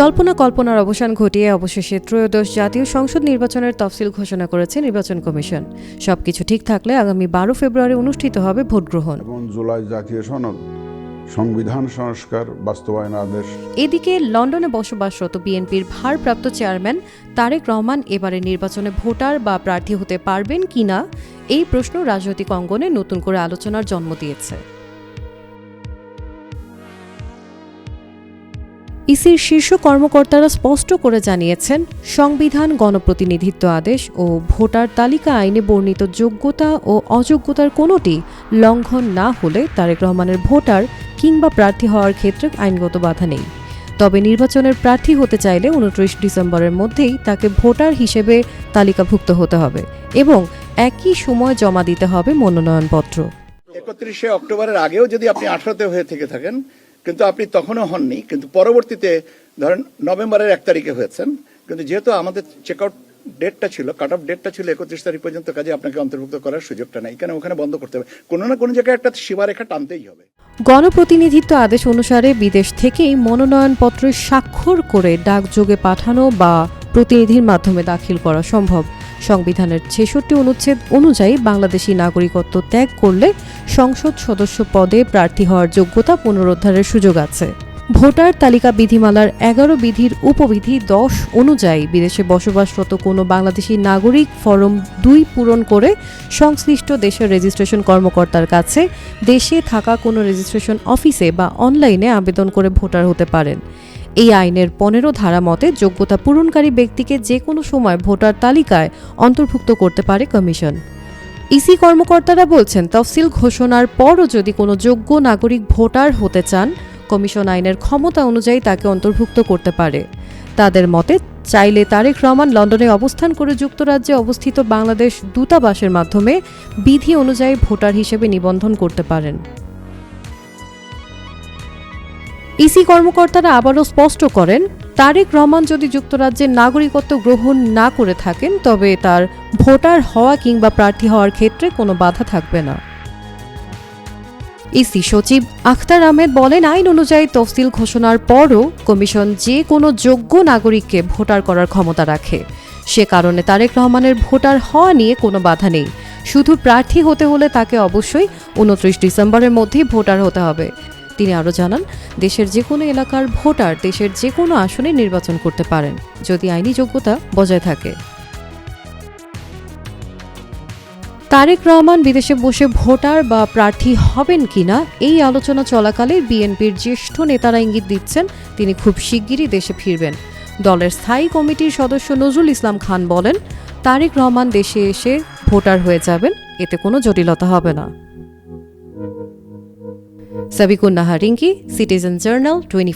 জল্পনা কল্পনার অবসান ঘটিয়ে অবশেষে ত্রয়োদশ জাতীয় সংসদ নির্বাচনের তফসিল ঘোষণা করেছে নির্বাচন কমিশন। সবকিছু ঠিক থাকলে আগামী বারো ফেব্রুয়ারি অনুষ্ঠিত হবে ভোট গ্রহণ এবং জুলাই জাতীয় সনদ সংবিধান সংস্কার বাস্তবায়ন আদেশ। এদিকে লন্ডনে বসবাসরত বিএনপির ভারপ্রাপ্ত চেয়ারম্যান তারেক রহমান এবারে নির্বাচনে ভোটার বা প্রার্থী হতে পারবেন কিনা এই প্রশ্ন রাজনৈতিক অঙ্গনে নতুন করে আলোচনার জন্ম দিয়েছে। ইসির শীর্ষ কর্মকর্তারা স্পষ্ট করে জানিয়েছেন, সংবিধান, গণপ্রতিনিধিত্ব আদেশ ও ভোটার তালিকা আইনে বর্ণিত যোগ্যতা ও অযোগ্যতার কোনোটি লঙ্ঘন না হলে তারেক রহমানের ভোটার কিংবা প্রার্থী হওয়ার ক্ষেত্রে আইনগত বাধা নেই। তবে নির্বাচনের প্রার্থী হতে চাইলে উনত্রিশ ডিসেম্বরের মধ্যেই তাকে ভোটার হিসেবে তালিকাভুক্ত হতে হবে এবং একই সময় জমা দিতে হবে মনোনয়নপত্র। একত্রিশে অক্টোবরের আগেও যদি আপনি আঠারোতে হয়ে থেকে থাকেন কিন্তু আপনি তখনও হননি, কিন্তু পরবর্তীতে ধরেন নভেম্বরের এক তারিখে হয়েছেন, কিন্তু যেহেতু আমাদের চেক আউট ডেটটা ছিল কাট অফ ডেটটা ছিল একত্রিশ তারিখ পর্যন্ত, কাজে আপনাকে অন্তর্ভুক্ত করার সুযোগটা নেই। কেন ওখানে বন্ধ করতে হবে। কোনো না কোনো জায়গায় একটা সীমারেখা টানতেই হবে। গণপ্রতিনিধিত্ব আদেশ অনুসারে বিদেশ থেকেই মনোনয়নপত্র স্বাক্ষর করে ডাকযোগে পাঠানো বা প্রতিনিধির মাধ্যমে দাখিল করা সম্ভব। সংবিধানের ছেষট্টি অনুচ্ছেদ অনুযায়ী বাংলাদেশি নাগরিকত্ব ত্যাগ করলে সংসদ সদস্য পদে প্রার্থী হওয়ার যোগ্যতা পুনরুদ্ধারের সুযোগ আছে। ভোটার তালিকা বিধিমালার এগারো বিধির উপবিধি দশ অনুযায়ী বিদেশে বসবাসরত কোনো বাংলাদেশি নাগরিক ফরম দুই পূরণ করে সংশ্লিষ্ট দেশের রেজিস্ট্রেশন কর্মকর্তার কাছে দেশে থাকা কোনো রেজিস্ট্রেশন অফিসে বা অনলাইনে আবেদন করে ভোটার হতে পারেন। এই আইনের পনেরো ধারা মতে যোগ্যতা পূরণকারী ব্যক্তিকে যে কোনো সময় ভোটার তালিকায় অন্তর্ভুক্ত করতে পারে কমিশন। ইসি কর্মকর্তারা বলছেন, তফসিল ঘোষণার পরও যদি কোনো যোগ্য নাগরিক ভোটার হতে চান কমিশন আইনের ক্ষমতা অনুযায়ী তাকে অন্তর্ভুক্ত করতে পারে। তাদের মতে, চাইলে তারেক রহমান লন্ডনে অবস্থান করে যুক্তরাজ্যে অবস্থিত বাংলাদেশ দূতাবাসের মাধ্যমে বিধি অনুযায়ী ভোটার হিসেবে নিবন্ধন করতে পারেন। ইসি কর্মকর্তারা আবারও স্পষ্ট করেন, তারেক রহমান যদি যুক্তরাজ্যের নাগরিকত্ব গ্রহণ না করে থাকেন, তবে তার ভোটার হওয়া কিংবা প্রার্থী হওয়ার ক্ষেত্রে কোনো বাধা থাকবে না। ইসি সচিব আখতার আহমেদ বলেন, আইন অনুযায়ী তফসিল ঘোষণার পরও কমিশন যে কোনো যোগ্য নাগরিককে ভোটার করার ক্ষমতা রাখে। সে কারণে তারেক রহমানের ভোটার হওয়া নিয়ে কোনো বাধা নেই। শুধু প্রার্থী হতে হলে তাকে অবশ্যই উনত্রিশ ডিসেম্বরের মধ্যেই ভোটার হতে হবে। তিনি আরও জানান, দেশের যে কোনো এলাকার ভোটার দেশের যে কোনো আসনে নির্বাচন করতে পারেন, যদি আইনি যোগ্যতা বজায় থাকে। তারেক রহমান বিদেশে বসে ভোটার বা প্রার্থী হবেন কিনা, এই আলোচনা চলাকালে বিএনপির জ্যেষ্ঠ নেতারা ইঙ্গিত দিচ্ছেন তিনি খুব শিগগিরই দেশে ফিরবেন। দলের স্থায়ী কমিটির সদস্য নজরুল ইসলাম খান বলেন, তারেক রহমান দেশে এসে ভোটার হয়ে যাবেন, এতে কোনো জটিলতা হবে না। Sabikun Nahar Rinki, citizen journal twenty